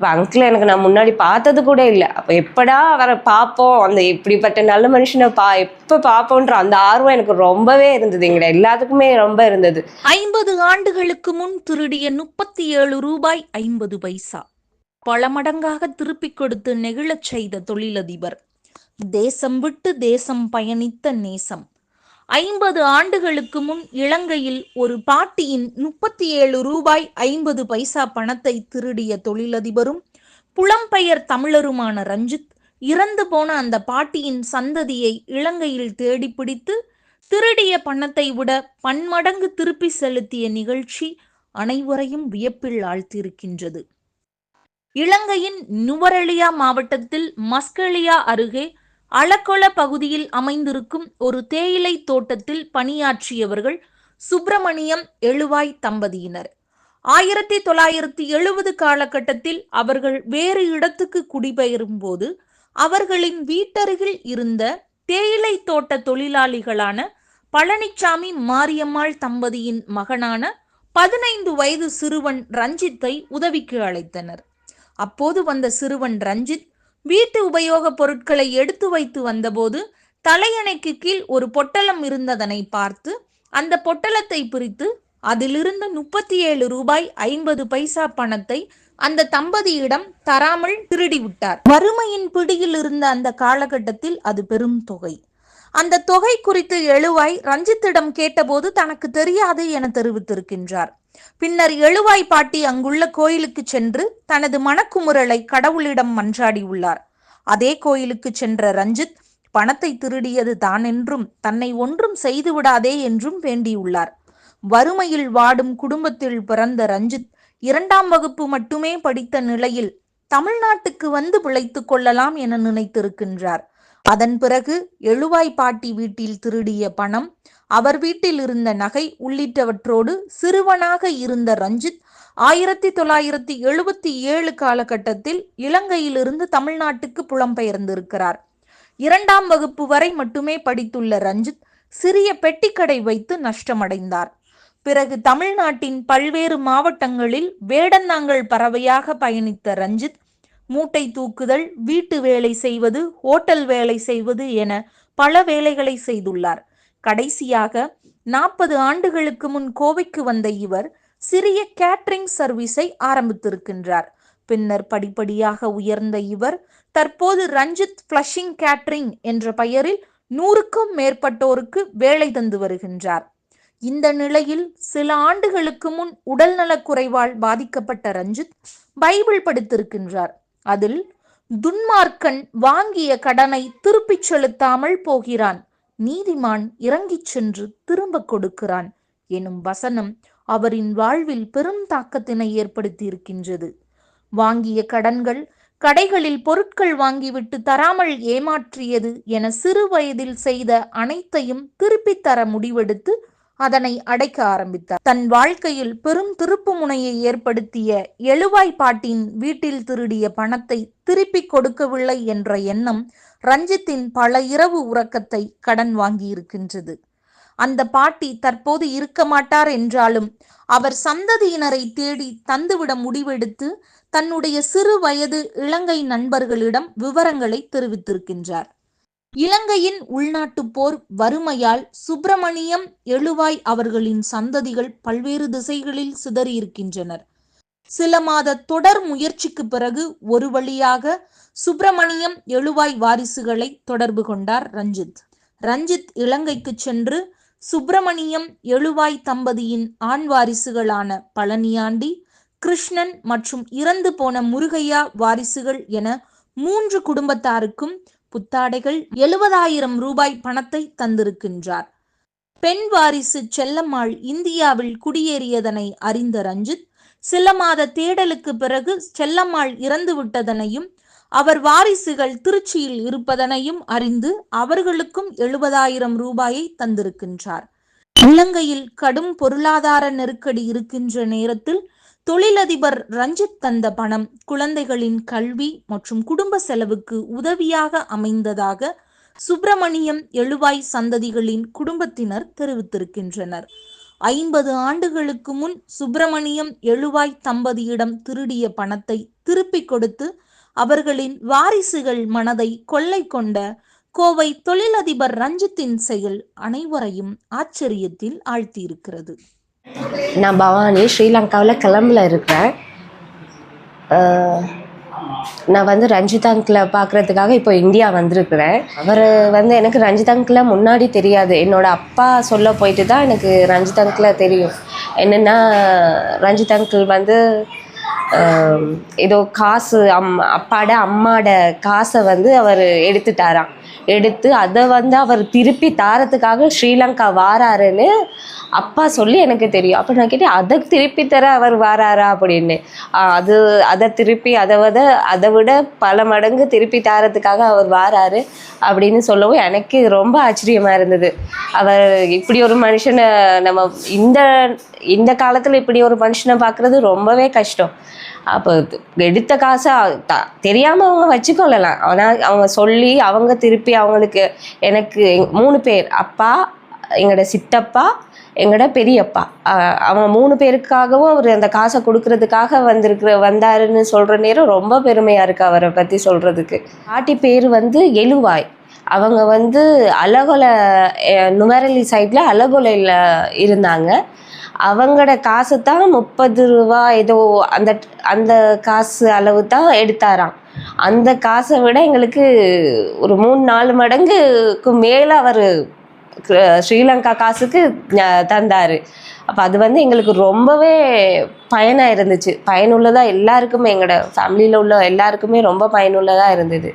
இப்போ அங்கிள் எனக்கு நான் முன்னாடி பார்த்தது கூட இல்லை. அப்போ எப்படா அவரை பார்ப்போம்? அந்த இப்படிப்பட்ட நல்ல மனுஷனை பா எப்போ பார்ப்போன்ற அந்த ஆர்வம் எனக்கு ரொம்பவே இருந்தது. எங்கட எல்லாத்துக்குமே ரொம்ப இருந்தது. ஐம்பது ஆண்டுகளுக்கு முன் திருடிய முப்பத்தி ஏழு ரூபாய் ஐம்பது பைசா. பல மடங்காக திருப்பிக் கொடுத்து நெகிழச் செய்த தொழிலதிபர். தேசம் விட்டு தேசம் பயணித்த நேசம். ஐம்பது ஆண்டுகளுக்கு முன் இலங்கையில் ஒரு பாட்டியின் முப்பத்தி ஏழு ரூபாய் ஐம்பது பைசா பணத்தை திருடிய தொழிலதிபரும் புலம்பெயர் தமிழருமான ரஞ்சித் இறந்து போன அந்த பாட்டியின் சந்ததியை இலங்கையில் தேடி பிடித்து திருடிய பணத்தை விட பன்மடங்கு திருப்பி செலுத்திய நிகழ்ச்சி அனைவரையும் வியப்பில் ஆழ்த்தியிருக்கின்றது. இலங்கையின் நுவரெலியா மாவட்டத்தில் மஸ்கெலியா அருகே அளக்கொள பகுதியில் அமைந்திருக்கும் ஒரு தேயிலை தோட்டத்தில் பணியாற்றியவர்கள் சுப்பிரமணியம் எழுவாய் தம்பதியினர். ஆயிரத்தி தொள்ளாயிரத்தி எழுபது காலகட்டத்தில் அவர்கள் வேறு இடத்துக்கு குடிபெயரும் போது அவர்களின் வீட்டருகில் இருந்த தேயிலை தோட்ட தொழிலாளிகளான பழனிச்சாமி மாரியம்மாள் தம்பதியின் மகனான பதினைந்து வயது சிறுவன் ரஞ்சித்தை உதவிக்கு அழைத்தனர். அப்போது வந்த சிறுவன் ரஞ்சித் வீட்டு உபயோகப் பொருட்களை எடுத்து வைத்து வந்தபோது தலையணைக்கு கீழ் ஒரு பொட்டலம் இருந்ததனை பார்த்து அந்த பொட்டலத்தை பிரித்து அதிலிருந்த முப்பத்தி ஏழு ரூபாய் ஐம்பது பைசா பணத்தை அந்த தம்பதியிடம் தராமல் திருடிவிட்டார். வறுமையின் பிடியில் இருந்த அந்த காலகட்டத்தில் அது பெரும் தொகை. அந்த தொகை குறித்து எழுவாய் ரஞ்சித்திடம் கேட்டபோது தனக்கு தெரியாது என தெரிவித்திருக்கின்றார். பின்னர் எழுவாய் பாட்டி அங்குள்ள கோயிலுக்கு சென்று தனது மனக்குமுறலை கடவுளிடம் மன்றாடியுள்ளார். அதே கோயிலுக்கு சென்ற ரஞ்சித் பணத்தை திருடியது தான் என்றும் தன்னை ஒன்றும் செய்து விடாதே என்றும் வேண்டியுள்ளார். வறுமையில் வாடும் குடும்பத்தில் பிறந்த ரஞ்சித் இரண்டாம் வகுப்பு மட்டுமே படித்த நிலையில் தமிழ்நாட்டுக்கு வந்து பிழைத்துக் கொள்ளலாம் என நினைத்திருக்கின்றார். அதன் பிறகு எழுவாய் பாட்டி வீட்டில் திருடிய பணம் அவர் வீட்டில் இருந்த நகை உள்ளிட்டவற்றோடு சிறுவனாக இருந்த ரஞ்சித் ஆயிரத்தி தொள்ளாயிரத்தி எழுபத்தி ஏழு காலகட்டத்தில் இலங்கையிலிருந்து தமிழ்நாட்டுக்கு புலம்பெயர்ந்திருக்கிறார். இரண்டாம் வகுப்பு வரை மட்டுமே படித்துள்ள ரஞ்சித் சிறிய பெட்டிக்கடை வைத்து நஷ்டமடைந்தார். பிறகு தமிழ்நாட்டின் பல்வேறு மாவட்டங்களில் வேடந்தாங்கல் பறவையாக பயணித்த ரஞ்சித் மூட்டை தூக்குதல் வீட்டு வேலை செய்வது ஹோட்டல் வேலை செய்வது என பல வேலைகளை செய்துள்ளார். கடைசியாக நாற்பது ஆண்டுகளுக்கு முன் கோவைக்கு வந்த இவர் சிறிய கேட்ரிங் சர்வீஸை ஆரம்பித்திருக்கின்றார். பின்னர் படிப்படியாக உயர்ந்த இவர் தற்போது ரஞ்சித் ஃப்ளஷிங் கேட்ரிங் என்ற பெயரில் நூறுக்கும் மேற்பட்டோருக்கு வேலை தந்து வருகின்றார். இந்த நிலையில் சில ஆண்டுகளுக்கு முன் உடல்நலக் குறைவால் பாதிக்கப்பட்ட ரஞ்சித் பைபிள் படித்திருக்கின்றார். அதில் துன்மார்க்கன் வாங்கிய கடனை திருப்பிச் செலுத்தாமல் போகிறான். நீதிமான் இறங்கிச் சென்று திரும்ப கொடுக்கிறான். எனும் வசனம் அவரின் வாழ்வில் பெரும் தாக்கத்தினை ஏற்படுத்தி இருக்கின்றது வாங்கிய கடன்கள் கடைகளில் பொருட்கள் வாங்கிவிட்டு தராமல் ஏமாற்றியது என சிறு வயதில் செய்த அனைத்தையும் திருப்பித் தர முடிவெடுத்து அதனை அடைக்க ஆரம்பித்தார். தன் வாழ்க்கையில் பெரும் திருப்பு முனையை ஏற்படுத்திய எழுவாய் பாட்டின் வீட்டில் திருடிய பணத்தை திருப்பிக் கொடுக்கவில்லை என்ற எண்ணம் ரஞ்சித்தின் பல இரவு உறக்கத்தை கடன் வாங்கியிருக்கின்றது. அந்த பாட்டி தற்போது இருக்க மாட்டார் என்றாலும் அவர் சந்ததியினரை தேடி தந்துவிட முடிவெடுத்து தன்னுடைய சிறு வயது இலங்கை நண்பர்களிடம் விவரங்களை தெரிவித்திருக்கின்றார். இலங்கையின் உள்நாட்டு போர் வறுமையால் சுப்பிரமணியம் எழுவாய் அவர்களின் சந்ததிகள் பல்வேறு திசைகளில் சிதறியிருக்கின்றனர். சில மாத தொடர் முயற்சிக்கு பிறகு ஒரு வழியாக சுப்பிரமணியம் எழுவாய் வாரிசுகளை தொடர்பு கொண்டார் ரஞ்சித். ரஞ்சித் இலங்கைக்கு சென்று சுப்பிரமணியம் எழுவாய் தம்பதியின் ஆண் வாரிசுகளான பழனியாண்டி கிருஷ்ணன் மற்றும் இறந்து போன முருகையா வாரிசுகள் என மூன்று குடும்பத்தாருக்கும் புத்தாடைகள் எழுபதாயிரம் ரூபாய் பணத்தை தந்திருக்கின்றார். பெண் வாரிசு செல்லம்மாள் இந்தியாவில் குடியேறியதனை அறிந்த ரஞ்சித் சில மாத தேடலுக்கு பிறகு செல்லம்மாள் இறந்து விட்டதனையும் அவர் வாரிசுகள் திருச்சியில் இருப்பதனையும் அறிந்து அவர்களுக்கும் எழுபதாயிரம் ரூபாயை தந்திருக்கின்றார். இலங்கையில் கடும் பொருளாதார நெருக்கடி இருக்கின்ற நேரத்தில் தொழிலதிபர் ரஞ்சித் தந்த பணம் குழந்தைகளின் கல்வி மற்றும் குடும்ப செலவுக்கு உதவியாக அமைந்ததாக சுப்பிரமணியம் எழுவாய் சந்ததிகளின் குடும்பத்தினர் தெரிவித்திருக்கின்றனர். ஐம்பது ஆண்டுகளுக்கு முன் சுப்பிரமணியம் எழுவாய் தம்பதியிடம் திருடிய பணத்தை திருப்பிக் கொடுத்து அவர்களின் வாரிசுகள் மனதை கொள்ளை கொண்ட கோவை தொழிலதிபர் ரஞ்சித்தின் செயல் அனைவரையும் ஆச்சரியத்தில் ஆழ்த்தியிருக்கிறது. நான் பவானி ஸ்ரீலங்காவில் கிளம்புல இருக்கிறேன். நான் வந்து ரஞ்சித் அங்கிளை பார்க்குறதுக்காக இப்போ இந்தியா வந்திருக்கிறேன். அவர் வந்து எனக்கு ரஞ்சித் அங்கிளை முன்னாடி தெரியாது. என்னோடய அப்பா சொல்ல போயிட்டு தான் எனக்கு ரஞ்சித் அங்கிளை தெரியும். என்னென்னா ரஞ்சித் அங்கிள் வந்து ஏதோ காசு அம் அப்பாட அம்மாட காசை வந்து அவர் எடுத்துட்டாராம். எடுத்து அதை வந்து அவர் திருப்பி தாரத்துக்காக ஸ்ரீலங்கா வாராருன்னு அப்பா சொல்லி எனக்கு தெரியும். அப்போ நான் கேட்டேன் அதை திருப்பி தர அவர் வாராரா? அப்படின்னு. அது அதை திருப்பி அதை விட அதை விட பல மடங்கு திருப்பி தாரத்துக்காக அவர் வாராரு அப்படின்னு சொல்லவும் எனக்கு ரொம்ப ஆச்சரியமா இருந்தது. அவர் இப்படி ஒரு மனுஷனை நம்ம இந்த இந்த காலத்தில் இப்படி ஒரு மனுஷனை பார்க்குறது ரொம்பவே கஷ்டம். அப்போ எடுத்த காசை தெரியாமல் அவங்க வச்சுக்கொள்ளலாம். ஆனால் அவங்க சொல்லி அவங்க திருப்பி அவங்களுக்கு எனக்கு மூணு பேர் அப்பா எங்களோட சித்தப்பா எங்களோட பெரியப்பா. அவங்க மூணு பேருக்காகவும் அவர் அந்த காசை கொடுக்கறதுக்காக வந்திருக்கிற வந்தாருன்னு சொல்கிற நேரம் ரொம்ப பெருமையாக இருக்குது அவரை பற்றி சொல்கிறதுக்கு பாட்டி பேர் வந்து எழுவாய். அவங்க வந்து அலகொலை அஹ், நுவரெலி சைடில் அலகொலையில் இருந்தாங்க. அவங்களோட காசு தான் முப்பது ரூபா ஏதோ அந்த அந்த காசு அளவு தான் எடுத்தாராம். அந்த காசை விட எங்களுக்கு ஒரு மூணு நாலு மடங்குக்கு மேலே அவர் ஸ்ரீலங்கா காசுக்கு தந்தார். அப்போ அது வந்து எங்களுக்கு ரொம்பவே பயனாக இருந்துச்சு. பயனுள்ளதாக எல்லாருக்குமே எங்களோட ஃபேமிலியில் உள்ள எல்லாருக்குமே ரொம்ப பயனுள்ளதாக இருந்தது.